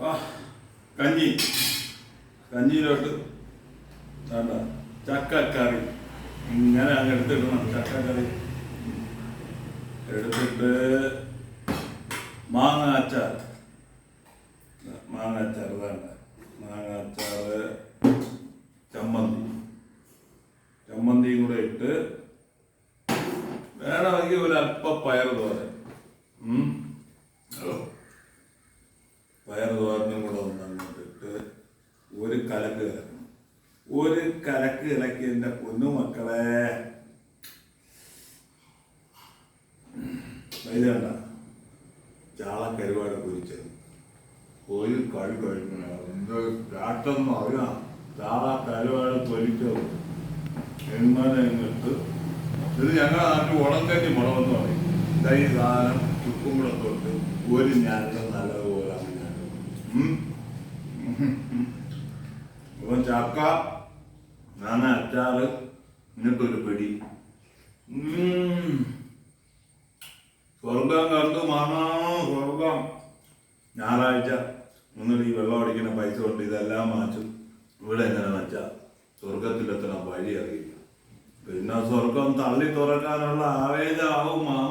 ആ കഞ്ഞി കഞ്ഞിയിലോട്ട് വേണ്ട ചക്കക്കറി ഇങ്ങനെ അങ്ങ് എടുത്തിടണം ചക്കക്കറി എടുത്തിട്ട് മാങ്ങ അച്ചാർ മാങ്ങ അച്ചാർ വേണ്ട മാങ്ങ അച്ചാർ ചമ്മന്തി ചമ്മന്തിയും കൂടെ ഇട്ട് വേണമെങ്കിൽ ഒരു അല്പ പയർ തോരൻ തോരനും കൂടെ ഒന്ന് ഒരു കലക്ക് കലക്കണം ഒരു കലക്ക് ഇളക്കി എന്റെ പൊന്നു മക്കളെ. വൈകണ്ട ചാള ചാളക്കരുവാട് പൊരിച്ചത് ഒരു കഴി കഴിക്കണ. അറിയാം. ചാള കരുവാട് പൊരിച്ചത്. ഇങ്ങോട്ട്? ഇത് ഞങ്ങളുടെ നാട്ടിൽ ഉടം തന്നെ മുളവെന്ന് പറയും. ഇതാ സാധനം ചുക്കും കൂടെ തൊട്ട് ഒരു ഉം. ഇപ്പം ചക്ക നാന അച്ചാറ് എന്നിട്ടൊരു പിടി. സ്വർഗം കണ്ടു മാണോ സ്വർഗം. ഞായറാഴ്ച ഒന്നിട്ട് ഈ വെള്ളം അടിക്കുന്ന പൈസ കൊണ്ട് ഇതെല്ലാം മാറ്റും ഇവിടെ എങ്ങനെ വെച്ചാ? സ്വർഗത്തിലെത്തണം വഴി അറിയില്ല. പിന്നെ സ്വർഗം തള്ളി തുറക്കാനുള്ള ആവേശാവും ഉം.